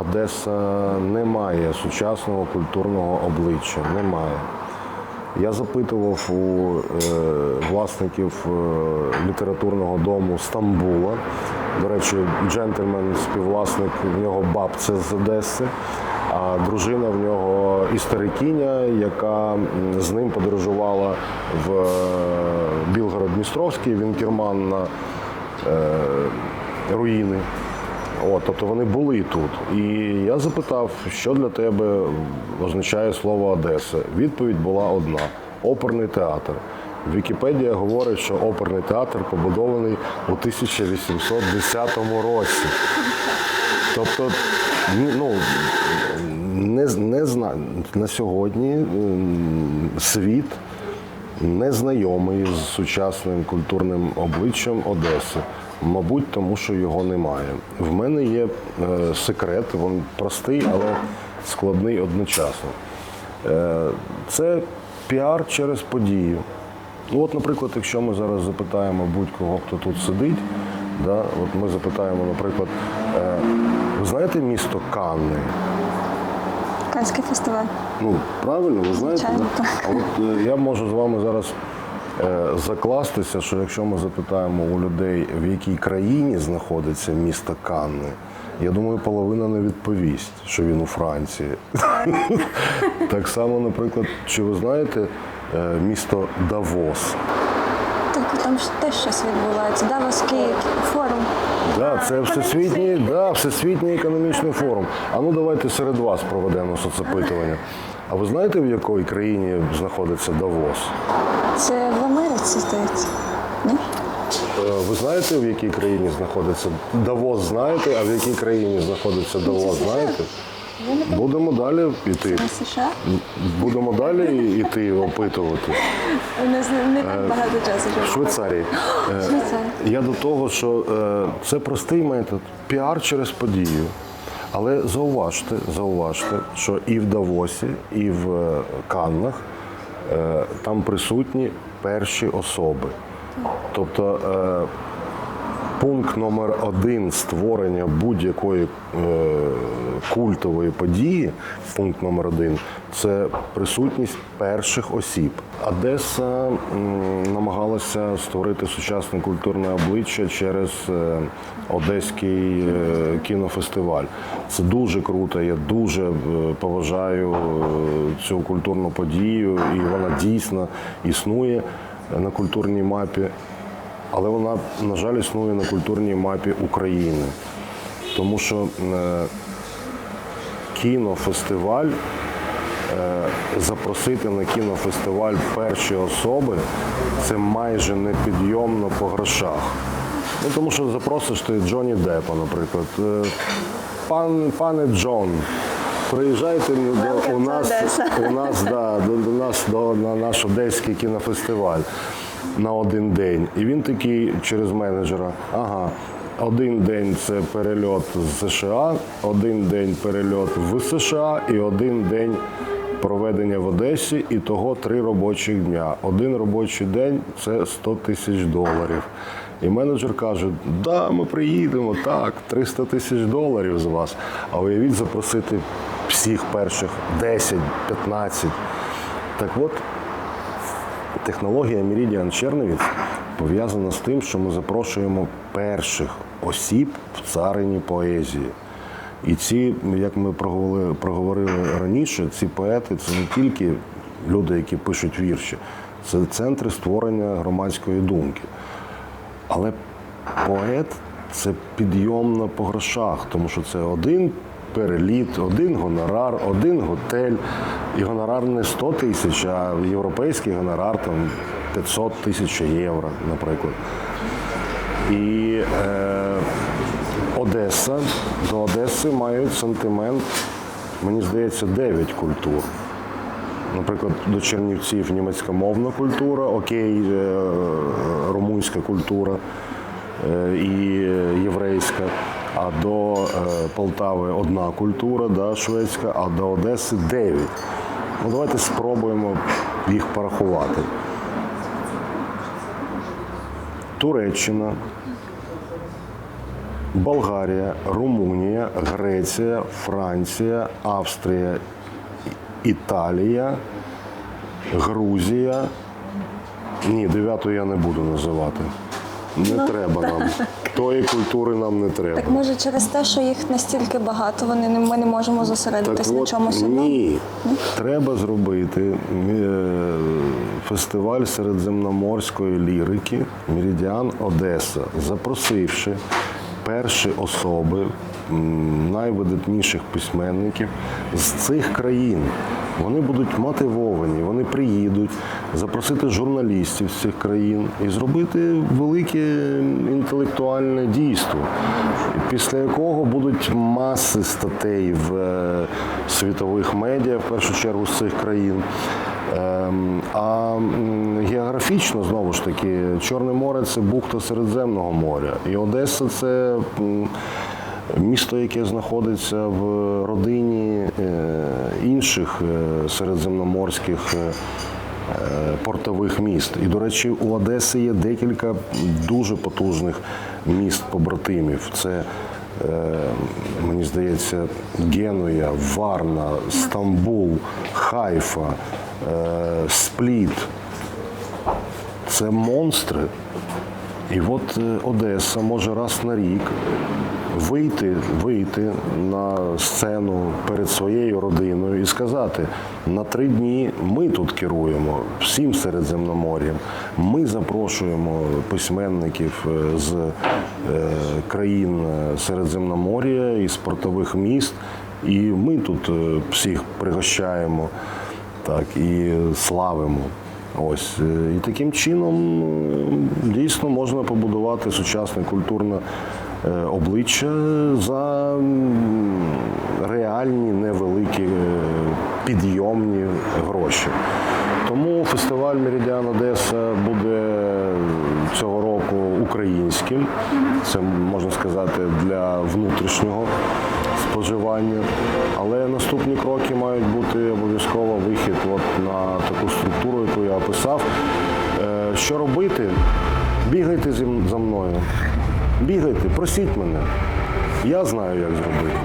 Одеса не має сучасного культурного обличчя. Немає. Я запитував у е, власників е, літературного дому Стамбула. До речі, джентльмен, співвласник, в нього бабця з Одеси, а дружина в нього історикиня, яка з ним подорожувала в е, Білгород-Дністровський, він керман на руїни. От, тобто вони були тут. І я запитав, що для тебе означає слово Одеса. Відповідь була одна: оперний театр. Вікіпедія говорить, що оперний театр побудований у 1810 році. Тобто, ну, не, не зна... на сьогодні світ не знайомий з сучасним культурним обличчям Одеси. Мабуть, тому що його немає. В мене є е, секрет, він простий, але складний одночасно. Е, це піар через подію. Ну, от, наприклад, якщо ми зараз запитаємо будь-кого, хто тут сидить, да, от ми запитаємо, наприклад, е, ви знаєте місто Канни? Канський фестиваль. Ну, правильно, ви знаєте? Звичайно, да? так. А от е, я можу з вами зараз е, закластися, що якщо ми запитаємо у людей, в якій країні знаходиться місто Канни, я думаю, половина не відповість, що він у Франції. Так само, наприклад, чи ви знаєте е, місто Давос? Так там ж теж щось відбувається. Давоський форум. Да, це всесвітній, да, всесвітній економічний форум. А ну давайте серед вас проведемо соцопитування. А ви знаєте, в якій країні знаходиться Давос? Це в Америці, здається. Ні? Е, Ви знаєте, в якій країні знаходиться Давос? Знаєте, а в якій країні знаходиться Давос? Знаєте? Будемо далі йти. США? Будемо далі йти опитувати. У нас не, так багато часу. В Швейцарії. Е, Швейцарія. Я до того, що е, це простий метод піар через подію. Але зауважте, зауважте, що і в Давосі, і в е, Каннах е, там присутні перші особи. Тобто е, пункт номер один створення будь-якої е, культової події, пункт номер один, це присутність перших осіб. Одеса намагалася створити сучасне культурне обличчя через е, Одеський е, кінофестиваль. Це дуже круто. Я дуже поважаю цю культурну подію, і вона дійсно існує на культурній мапі але вона, на жаль, існує на культурній мапі України. Тому що е, кінофестиваль, е, запросити на кінофестиваль перші особи це майже непідйомно по грошах. Ну, тому що запросиш ти Джонні Деппа, наприклад. Е, Пан, пане Джон, приїжджайте до, у нас, у нас, да, до, до нас до, на наш одеський кінофестиваль на один день. І він такий через менеджера. Ага. Один день це перельот з США, один день перельот в США і один день проведення в Одесі, і того три робочих дня. Один робочий день це 100 тисяч доларів. І менеджер каже: да, ми приїдемо, так, 300 тисяч доларів з вас. А уявіть запросити всіх перших 10, 15. Так от, технологія Meridian Черновіць пов'язана з тим, що ми запрошуємо перших осіб в царині поезії. І ці, як ми проговорили, проговорили раніше, ці поети це не тільки люди, які пишуть вірші, це центри створення громадської думки. Але поет це підйомно по грошах, тому що це один переліт, один гонорар, один готель. І гонорар не 100 тисяч, а європейський гонорар там 500 тисяч євро, наприклад. І е, Одеса, до Одеси мають сантимент, мені здається, 9 культур. Наприклад, до Чернівців німецькомовна культура, окей, е, румунська культура е, і єврейська. А до е, Полтави одна культура, да, шведська, а до Одеси дев'ять. Ну, давайте спробуємо їх порахувати. Туреччина, Болгарія, Румунія, Греція, Франція, Австрія, Італія, Грузія. Ні, дев'яту я не буду називати. Не треба нам. Тої культури нам не треба. Так може через те, що їх настільки багато, вони не ми не можемо зосередитись на от, чомусь одному? ні. Треба зробити е, фестиваль середземноморської лірики Меридіан Одеса, запросивши перші особи найвидатніших письменників з цих країн. Вони будуть мотивовані, вони приїдуть, запросити журналістів з цих країн і зробити велике інтелектуальне дійство, після якого будуть маси статей в е, світових медіа, в першу чергу з цих країн. Ем, А географічно, знову ж таки, Чорне море це бухта Середземного моря. І Одеса це місто, яке знаходиться в родині е, інших е, середземноморських. е, портових міст. І, до речі, у Одеси є декілька дуже потужних міст побратимів. Це, мені здається, Генуя, Варна, Стамбул, Хайфа, Спліт. Це монстри. І от Одеса може раз на рік вийти, вийти на сцену перед своєю родиною і сказати: на три дні ми тут керуємо всім Середземномор'ям. Ми запрошуємо письменників е, з е, країн е, Середземномор'я і з портових міст. І ми тут всіх пригощаємо так, і славимо. Ось і таким чином дійсно можна побудувати сучасне культурне обличчя за реальні невеликі е, підйомні гроші. Тому фестиваль Меридіан Одеса буде цього року українським. Це можна сказати для внутрішнього споживання. Але наступні кроки мають бути обов'язково вихід от на таку структуру, яку я описав. Е, Що робити? Бігайте за мною. Бігайте, просіть мене. Я знаю, як зробити.